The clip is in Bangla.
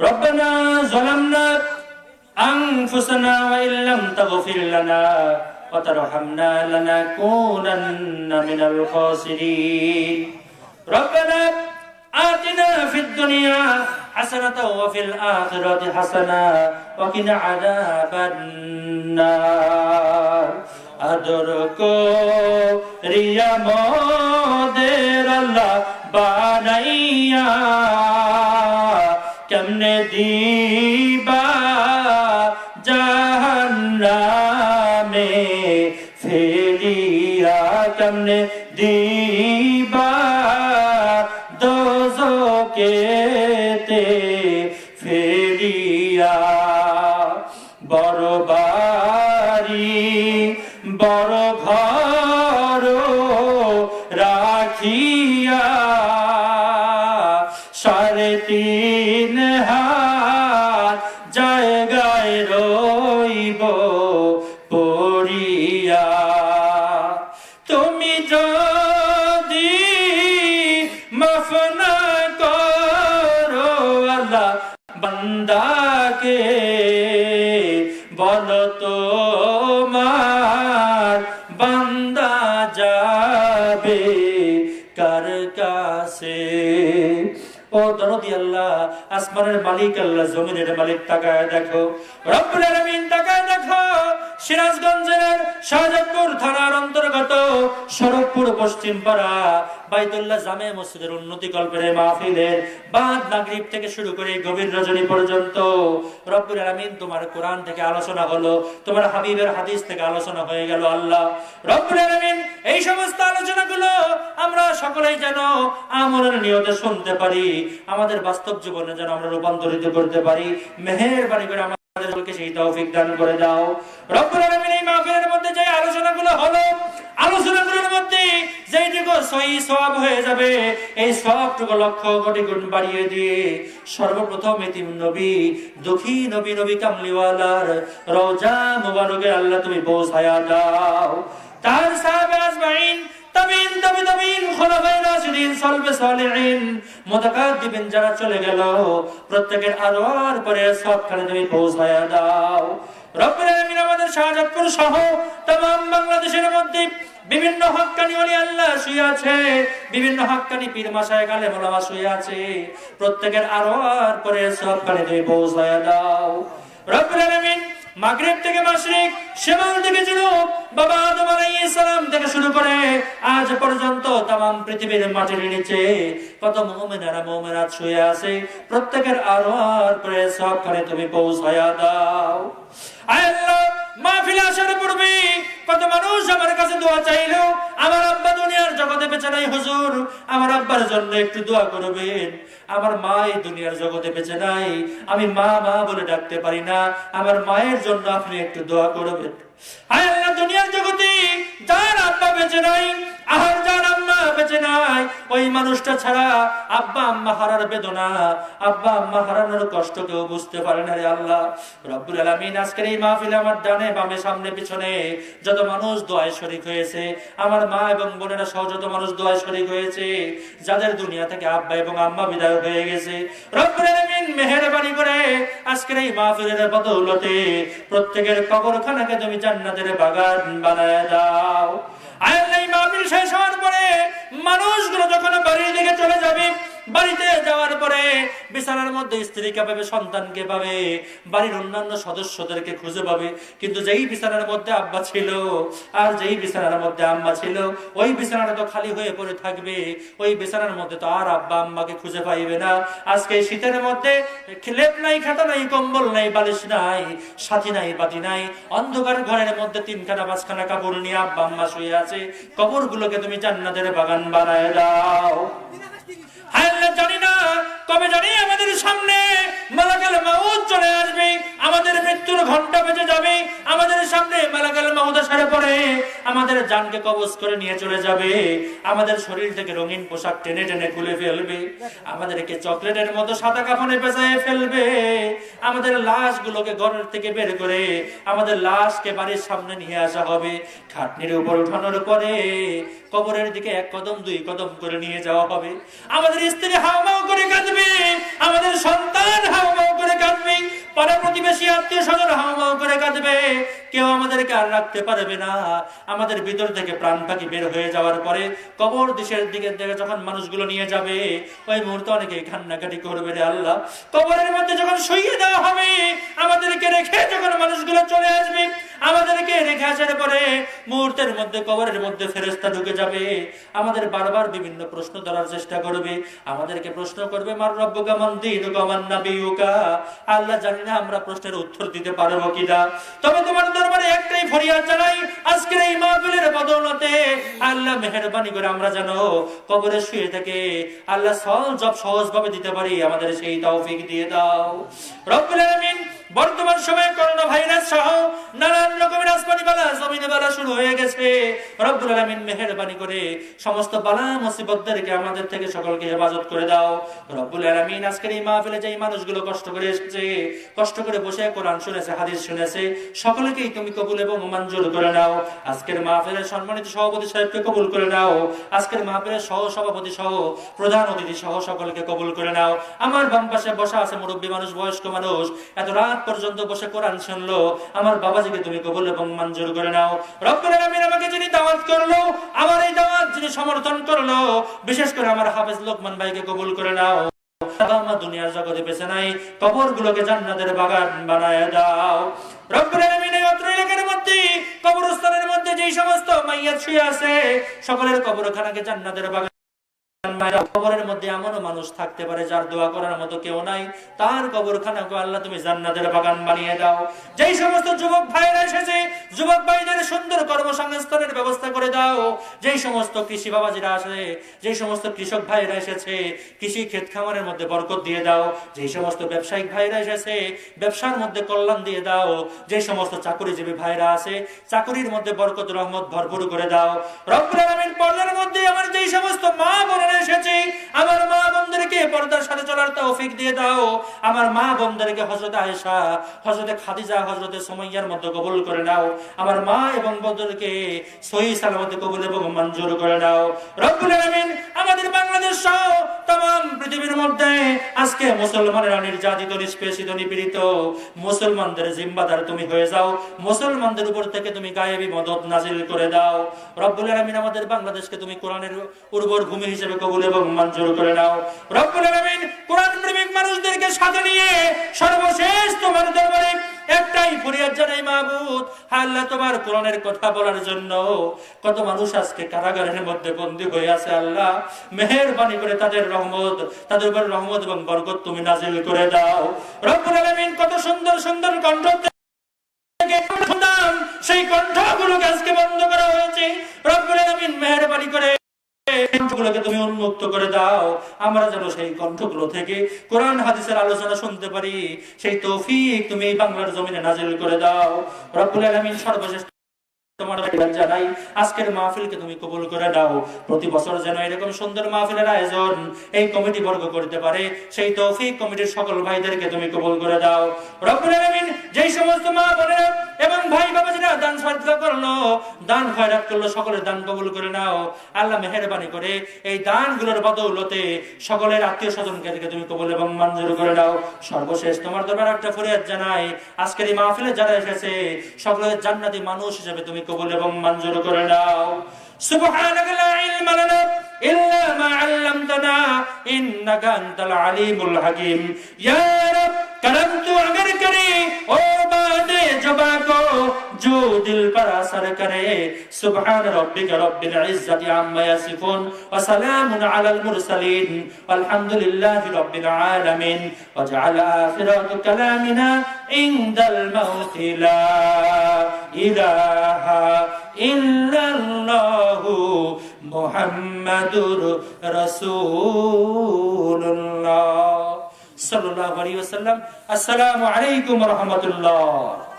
ربنا ظلمنا أنفسنا وإن لم تغفر لنا وترحمنا لنكونن من الخاسرين ربنا آتنا في الدنيا حسنة وفي الآخرة حسنة وقنا عذاب النار أدركو ريا مودر الله بانيا দিবা জাহান্নামে ফেলিয়া কেমনে দিবা দোজকেতে ফেলিয়া। বড় বাড়ি বড় ঘর রাখিয়া ও দরদি আল্লাহ আসমানের মালিক আল্লাহ জমিনের মালিক তাকায় দেখো। রব্বুল তাকায় দেখো, সিরাজগঞ্জের শাহজাদপুর থানার অন্তর্গত শরৎপুর পশ্চিম পাড়া বাইতুল্লাহ জামে মসজিদের উন্নতি কল্পের মাহফিলের বাদ মাগরিব থেকে শুরু করে গভীর রজনী পর্যন্ত, রব্বুল আলামিন তোমার কোরআন থেকে আলোচনা হলো, তোমার হাবিবের হাদিস থেকে আলোচনা হয়ে গেল আল্লাহ। রব্বুল আলামিন, এই সমস্ত আলোচনাগুলো আমরা সকলেই যেন আমলের নিয়তে শুনতে পারি, আমাদের বাস্তব জীবনে যেন আমরা রূপান্তরিত করতে পারি, মেহেরবানি করে আমাদেরকে সেই তৌফিক দান করে দাও। রব্বুল এই মাহফিলের মধ্যে যে আলোচনাগুলো হলো, আলোচনাগুলোর মধ্যে যেইটুকু সহি সওয়াব হয়ে যাবে এই সবটুকু লক্ষ কোটি গুণ বাড়িয়ে দিয়ে সর্বপ্রথম এতিম নবী দুঃখী নবী নবী কামলিওয়ালার রওজা মুবারকে আল্লাহ তুমি পৌঁছায়া দাও তার সাহাবে আজমাইন তাবিন তাবি তাবিন খোলাফায়ে রাশিদিন সালবে সালিহিন মুতাকাদ্দিমিন যারা চলে গেল প্রত্যেকের আরোয়ার পরে সবখানে তুমি পৌঁছায়া দাও রব্বুল আলামিন আমাদের শাহজাদপুর সহ तमाम বাংলাদেশের মধ্যে বিভিন্ন হক্কানি ওলি আল্লাহ শুয়ে আছে বিভিন্ন হক্কানি পীর মাসায় গালে মোলামা শুয়ে আছে প্রত্যেকের আরোয়ার পরে সবখানে তুমি পৌঁছায়া দাও রব্বুল আলামিন মাগরিব থেকে মাশরিক শিমাল থেকে জুনুব বাবা আদম আলাইহিস সালাম থেকে শুরু করে আজ পর্যন্ত तमाम পৃথিবীর মাটির নিচে কত মুমিনেরা মুমিনাত শুয়ে আছে প্রত্যেকের আরোয়ার পরে সবখানে তুমি পৌঁছায়া দাও আয় আল্লাহ মাহফিলে আসার পূর্বে কত মানুষ আমার কাছে দোয়া চাইলো? আমার আব্বা দুনিয়ার জগতে বেঁচে নাই, হুজুর। আমার আব্বার জন্য একটু দোয়া করবেন। আমার মা এই দুনিয়ার জগতে বেঁচে নাই। আমি মা মা বলে ডাকতে পারি না। আমার মায়ের জন্য আপনি একটু দোয়া করবেন। আয় দুনিয়ার জগতে যার আব্বা বেঁচে নাই, আর যার বেঁচে নাই। ওই মানুষটা ছাড়া আব্বা আম্মা হারার বেদনা, আব্বা আম্মা হারানোর কষ্ট কেউ বুঝতে পারে না রে আল্লাহ। রব্বুল আলামিন আজকের এই মাহফিলে আমার ডানে বামে সামনে পিছনে যত মানুষ দোয়ায় শরীক হয়েছে, আমার মা এবং বোনেরা সহ যত মানুষ দোয়ায় শরীক হয়েছে, যাদের দুনিয়া থেকে আব্বা এবং আম্মা বিদায় হয়ে গেছে। রব্বুল আলামিন মেহেরবানি করে আজকের এই মাহফিলের বদৌলতে প্রত্যেকের কবরখানাকে তুমি জান্নাতের বাগান বানায় দাও। আয়াল্লাহ মাহফিল শেষ পরে মানুষগুলো যখন বাড়ির দিকে চলে যাবে বাড়িতে যাওয়ার পরে বিছানার মধ্যে স্ত্রীকে পাবে, সন্তানকে পাবে, বাড়ির অন্যান্য সদস্যদেরকে খুঁজে পাবে। কিন্তু যেই বিছানার মধ্যে আব্বা ছিল আর যেই বিছানার মধ্যে আম্মা ছিল, ওই বিছানাটা তো খালি হয়ে পড়ে থাকবে। ওই বিছানার মধ্যে তো আর আব্বা আম্মাকে খুঁজে পাইবে না। আজকে শীতের মধ্যে লেপ নাই, খাতা নাই, কম্বল নাই, বালিশ নাই সাথী নাই, বাতি নাই, অন্ধকার ঘরের মধ্যে তিনখানা, পাঁচখানা কাপড় নিয়ে আব্বা আম্মা শুয়ে আছে। কবরগুলোকে তুমি জান্নাতের বাগান বানায় দাও। আল্লাহ, জানি না কবে জানি আমাদের সামনে মালাকাল মাউত চলে আসবে। আমাদের মৃত্যুর ঘণ্টা বেজে যাবে, আমাদের সামনে মালাকাল মাউত আসার পরে আমাদের জানকে কবজ করে নিয়ে চলে যাবে, আমাদের শরীর থেকে রঙিন পোশাক টেনে টেনে খুলে ফেলবে, আমাদেরকে চকলেটের মতো সাদা কাফনে পেঁচায় ফেলবে, আমাদের লাশগুলোকে ঘরের থেকে বের করে, আমাদের লাশকে বাড়ির সামনে নিয়ে আসা হবে, খাটনির উপর উঠানোর পরে কবরের দিকে এক কদম, দুই কদম করে নিয়ে যাওয়া হবে। আমাদের স্ত্রী হাওমাও করে কাঁদবে, আমাদের সন্তান হাওমাও কেউ আমাদেরকে আর রাখতে পারবে না। আমাদের ভিতর থেকে প্রাণ পাখি বের হয়ে যাওয়ার পরে কবর দেশের দিকে থেকে যখন মানুষগুলো নিয়ে যাবে, ওই মুহূর্তে অনেকে কান্নাকাটি করবে রে আল্লাহ। কবরের মধ্যে যখন শুইয়ে দেওয়া হবে, আমাদেরকে রেখে যখন মানুষগুলো চলে আসবে, আমাদেরকে রেখে আসার পরে মুহূর্তের মধ্যে কবরের মধ্যে ফেরেস্তা ঢুকে যাবে। আমাদের বারবার বিভিন্ন প্রশ্ন ধরার চেষ্টা করবে। আমাদেরকে প্রশ্ন করবে, মার রব্বুকা, মান দীনুকা, মান নাবিয়ুকা? আল্লাহ জানি না আমরা প্রশ্নের উত্তর দিতে পারব কিনা? তবে তোমার দরবারে একটাই আজকের এই মাহফিলের বদৌলতে আল্লাহ মেহরবানি করে আমরা যেন কবরে শুয়ে থেকে আল্লাহ সহজ জব সহজভাবে দিতে পারি। আমাদের সেই তৌফিক দিয়ে দাও। রব্বুল আলামিন বর্তমান সময়ে করোনা ভাইরাস সহ নানান রকমের আসমানি বালা, জমিনে বালা শুরু হয়ে গেছে। রব্বুল আলামিন মেহেরবানি করে সমস্ত বালা মুসিবতদেরকে আমাদের থেকে সকলকে হেফাজত করে দাও। রব্বুল আলামিন আজকের এই মাহফিলে যে মানুষগুলো কষ্ট করে এসেছে, কষ্ট করে বসে কোরআন শুনেছে, হাদিস শুনেছে, সকলকেই তুমি কবুল এবং মঞ্জুর করে নাও। আজকের মাহফিলের সম্মানিত সভাপতি সাহেবকে কবুল করে নাও। আজকের মাহফিলের সহ সভাপতি সহ, প্রধান অতিথি সহ সকলকে কবুল করে নাও। আমার বাম পাশে বসা আছে মুরব্বী মানুষ, বয়স্ক মানুষ। এত রাত পর্যন্ত বসে কোরআন শুনলো, আমার বাবাজিকে তুমি কবুল এবং মঞ্জুর করে নাও। রব্বুল আলামিন আমাকে যিনি দাওয়াত করল, আমার এই দাওয়াত যিনি সমর্থন করল, বিশেষ করে আমার হাফেজ লোকমান ভাইকে কবুল করে নাও। বাবা দুনিয়ার জগতে বেঁচে নাই কবর গুলোকে জান্নাতের বাগান বানায় দাও। রব্বুল আলামিন অত্র এলাকার মধ্যে, কবরস্থানের মধ্যে যেই সমস্ত মাইয়াত শুয়ে আছে, সকলের কবরখানাকে জান্নাতের বাগান কর্মসংস্থানের ব্যবস্থা করে দাও। সমস্ত কৃষি বাবাজিরা আসে সমস্ত কৃষক ভাইরা এসেছে, কৃষি ক্ষেত খামারের মধ্যে বরকত দিয়ে দাও। যেই সমস্ত ব্যবসায়িক ভাইরা এসেছে, ব্যবসার মধ্যে কল্যাণ দিয়ে দাও। যে সমস্ত চাকরিজীবী ভাইরা আছে, চাকরির মধ্যে বরকত, রহমত ভরপুর করে দাও। মধ্যে আমার যেই সমস্ত মা এসেছে আমার মা বোনদেরকে পর্দার সাথে চলার তৌফিক দিয়ে দাও আমার মা বোনদেরকে হযরত আয়েশা হযরত খাদিজা হযরত সুমাইয়ার মধ্যে কবুল করে নাও আমার মা এবং বোনদেরকে সহি সালামতে কবুল এবং মঞ্জুর করে নাও রব্বুল আলামিন আমাদের বাংলাদেশ সহ तमाम পৃথিবীর মধ্যে আজকে মুসলমানেরা নির্যাতিত নিষ্পেষিত নিপীড়িত মুসলমানদের জিম্বাদার তুমি হয়ে যাও মুসলমানদের উপর থেকে তুমি গায়েবী মদত নাজিল করে দাও রব্বুল আলামিন আমাদের বাংলাদেশকে তুমি কোরআনের উর্বর ভূমি হিসেবে কবুল এবং মঞ্জুর করে নাও রব্বুল আলামিন কোরআন প্রেমিক মানুষদেরকে সাথে নিয়ে সর্বশেষ তোমার দরবারে একটাই ফরিয়াদ জানাই আল্লাহ, তোমার কোরআনের কথা বলার জন্য কত মানুষ আজকে কারাগারের মধ্যে বন্দী হয়ে আছে, আল্লাহ। মেহেরবানি করে তাদের রহমত, তাদের উপর রহমত এবং বরকত তুমি নাজিল করে দাও। রব্বুল আলামিন কত সুন্দর সুন্দর কণ্ঠ সেই কণ্ঠগুলোকে আজকে বন্ধ করা হয়েছে। রব্বুল আলামিন মেহেরবানি করে কণ্ঠগুলোকে তুমি উন্মুক্ত করে দাও। আমরা যেন সেই কণ্ঠগুলো থেকে কোরআন, হাদিসের আলোচনা শুনতে পারি। সেই তৌফিক তুমি বাংলার জমিনে নাজিল করে দাও। রব্বুল আলামিন সর্বশেষ জানাই, আজকের মাহফিলকে তুমি কবুল করে দাও প্রতি বছর যেন এরকম সুন্দর মাহফিলের আয়োজন এই কমিটি বর্গ করতে পারে, সেই তৌফিক কমিটির সকল ভাইদেরকে তুমি কবুল করে দাও। সমস্ত মা এবং ভাই বাবাজিরা দান করল, দান খয়রাত করল, সকলের দান কবুল করে নাও। আল্লাহ করে এই দানগুলোর বদৌলতে সকলের আত্মীয় স্বজনকে থেকে তুমি কবুল এবং মঞ্জুর করে দাও সর্বশেষ তোমার দরবার একটা ফরিয়াদ জানাই, আজকের এই মাহফিলে যারা এসেছে, সকলের জান্নাতি মানুষ হিসেবে তুমি কবুল এবং মঞ্জুর করে নাও। সুবহানাকা লা ইলমা লানা ইল্লা মা 'আল্লামতানা ইন্নাকা আনতাল আলিমুল হাকীম। ইয়া রাব কালাম তু আগর করে, ও جو دل پر اثر کرے سبحان ربك رب العزة عما يصفون وسلام على المرسلين والحمد لله رب العالمين واجعل آخر كلامنا عند الموت لا إله إلا الله محمد رسول الله صلى الله عليه وسلم السلام عليكم ورحمة الله